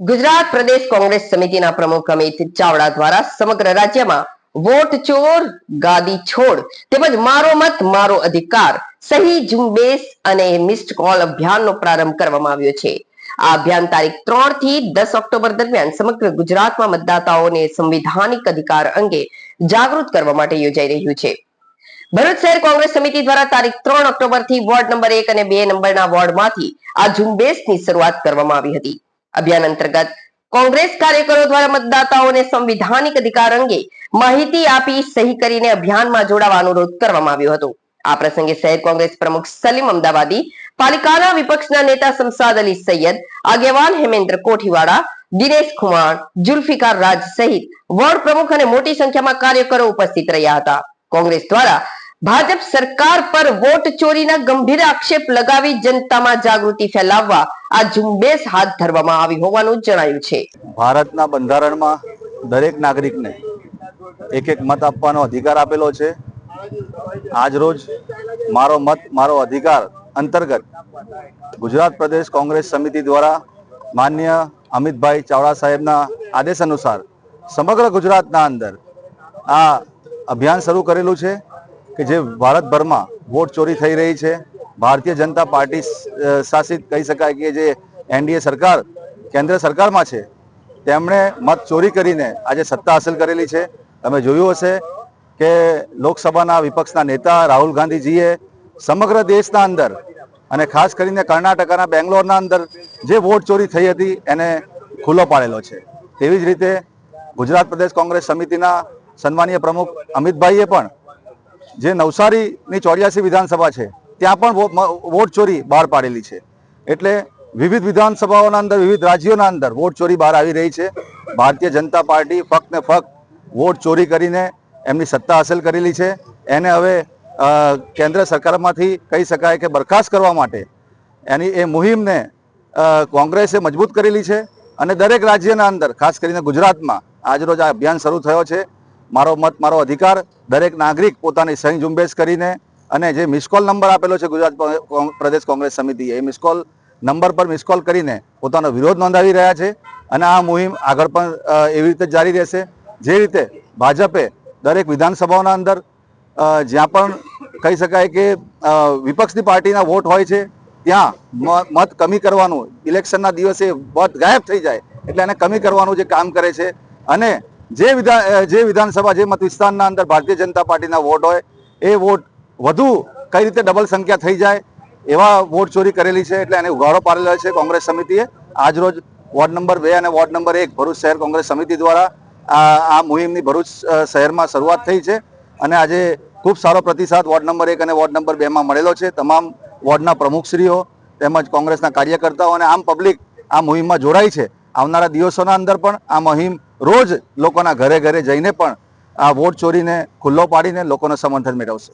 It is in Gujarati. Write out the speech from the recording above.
ગુજરાત પ્રદેશ કોંગ્રેસ સમિતિના પ્રમુખ અમિત ચાવડા દ્વારા સમગ્ર રાજ્યમાં વોટ ચોર, ગાદી છોડ તેમજ મારો મત, મારો અધિકાર, સહી ઝુંબેશ અને મિસ્ડ કોલ અભિયાનનો પ્રારંભ કરવામાં આવ્યો છે. આ અભિયાન તારીખ ત્રણથી દસ ઓક્ટોબર દરમિયાન સમગ્ર ગુજરાતમાં મતદાતાઓને સંવિધાનિક અધિકાર અંગે જાગૃત કરવા માટે યોજાઈ રહ્યું છે. ભરૂચ શહેર કોંગ્રેસ સમિતિ દ્વારા તારીખ ત્રણ ઓક્ટોબરથી વોર્ડ નંબર એક અને બે નંબરના વોર્ડમાંથી આ ઝુંબેશની શરૂઆત કરવામાં આવી હતી. અભિયાન અંતર્ગત કોંગ્રેસ કાર્યકરો દ્વારા મતદાતાઓને સંવિધાનિક અધિકાર અંગે માહિતી આપી સહી કરીને અભિયાનમાં જોડાવા અનુરોધ કરવામાં આવ્યો હતો. આ પ્રસંગે શહેર કોંગ્રેસ પ્રમુખ સલીમ અમદાવાદી, પાલિકાના વિપક્ષના નેતા શમસાદ અલી સૈયદ, આગેવાન હેમેન્દ્ર કોઠીવાડા, દિનેશ ખુમાણ, જુલ્ફિકાર રાજ સહિત વોર્ડ પ્રમુખ અને મોટી સંખ્યામાં કાર્યકરો ઉપસ્થિત રહ્યા હતા. કોંગ્રેસ દ્વારા ભાજપ સરકાર પર વોટ ચોરીના ગંભીર આક્ષેપ લગાવી જનતામાં જાગૃતિ ફેલાવવા આ ઝુંબેશ હાથ ધરવામાં આવી હોવાનું જણાયું છે. ભારતના બંધારણમાં દરેક નાગરિકને એક એક મત આપવાનો અધિકાર આપેલો છે. આજરોજ મારો મત, મારો અધિકાર અંતર્ગત ગુજરાત પ્રદેશ કોંગ્રેસ સમિતિ દ્વારા માન્ય અમિતભાઈ ચાવડા સાહેબના આદેશ અનુસાર સમગ્ર ગુજરાતના અંદર આ અભિયાન શરૂ કરેલું છે. કે જે ભારતભરમાં વોટ ચોરી થઈ રહી છે, ભારતીય જનતા પાર્ટી શાસિત કહી શકાય કે જે એનડીએ સરકાર, કેન્દ્ર સરકારમાં છે, તેમણે મત ચોરી કરીને આજે સત્તા હાંસલ કરેલી છે. તમે જોયું હશે કે લોકસભાના વિપક્ષના નેતા રાહુલ ગાંધીજીએ સમગ્ર દેશના અંદર અને ખાસ કરીને કર્ણાટકાના બેંગ્લોરના અંદર જે વોટ ચોરી થઈ હતી એને ખુલ્લો પાડેલો છે. તેવી જ રીતે ગુજરાત પ્રદેશ કોંગ્રેસ સમિતિના સન્માનીય પ્રમુખ અમિતભાઈએ પણ જે નવસારીની ચોર્યાસી વિધાનસભા છે, ત્યાં પણ વોટ ચોરી બહાર પાડેલી છે. એટલે વિવિધ વિધાનસભાઓના અંદર, વિવિધ રાજ્યોના અંદર વોટ ચોરી બહાર આવી રહી છે. ભારતીય જનતા પાર્ટી ફક્ત ને ફક્ત વોટ ચોરી કરીને એમની સત્તા હાંસલ કરેલી છે. એને હવે કેન્દ્ર સરકારમાંથી કહી શકાય કે બરખાસ્ત કરવા માટે એની એ મુહિમને કોંગ્રેસે મજબૂત કરેલી છે. અને દરેક રાજ્યના અંદર, ખાસ કરીને ગુજરાતમાં, આજરોજ આ અભિયાન શરૂ થયો છે. મારો મત, મારો અધિકાર, દરેક નાગરિક પોતાની સહી ઝુંબેશ કરીને અને જે મિસકોલ નંબર આપેલો છે ગુજરાત પ્રદેશ કોંગ્રેસ સમિતિએ એ મિસકોલ નંબર પર મિસકોલ કરીને પોતાનો વિરોધ નોંધાવી રહ્યા છે અને આ મુહિમ આગળ પણ એવી રીતે જારી રહેશે. જે રીતે ભાજપે દરેક વિધાનસભાઓના અંદર જ્યાં પણ કહી શકાય કે વિપક્ષની પાર્ટીના વોટ હોય છે, ત્યાં મત કમી કરવાનું, ઇલેક્શનના દિવસે મત ગાયબ થઈ જાય, એટલે એને કમી કરવાનું જે કામ કરે છે. અને જે વિધાન જે વિધાનસભા, જે મત વિસ્તારના અંદર ભારતીય જનતા પાર્ટીના વોટ હોય, એ વોટ વધુ કઈ રીતે ડબલ સંખ્યા થઈ જાય એવા વોટ ચોરી કરેલી છે એટલે એને ઉઘાડો પાડેલો છે કોંગ્રેસ સમિતિએ. આજરોજ વોર્ડ નંબર બે અને વોર્ડ નંબર એક ભરૂચ શહેર કોંગ્રેસ સમિતિ દ્વારા આ મુહિમની ભરૂચ શહેરમાં શરૂઆત થઈ છે અને આજે ખૂબ સારો પ્રતિસાદ વોર્ડ નંબર એક અને વોર્ડ નંબર બેમાં મળેલો છે. તમામ વોર્ડના પ્રમુખશ્રીઓ તેમજ કોંગ્રેસના કાર્યકર્તાઓ અને આમ પબ્લિક આ મુહિમમાં જોડાઈ છે. આવનારા દિવસોના અંદર પણ આ મહિમ રોજ લોકોના ઘરે ઘરે જઈને પણ આ વોટ ચોરીને, ખુલ્લો પાડીને લોકોનું સમર્થન મેળવશે.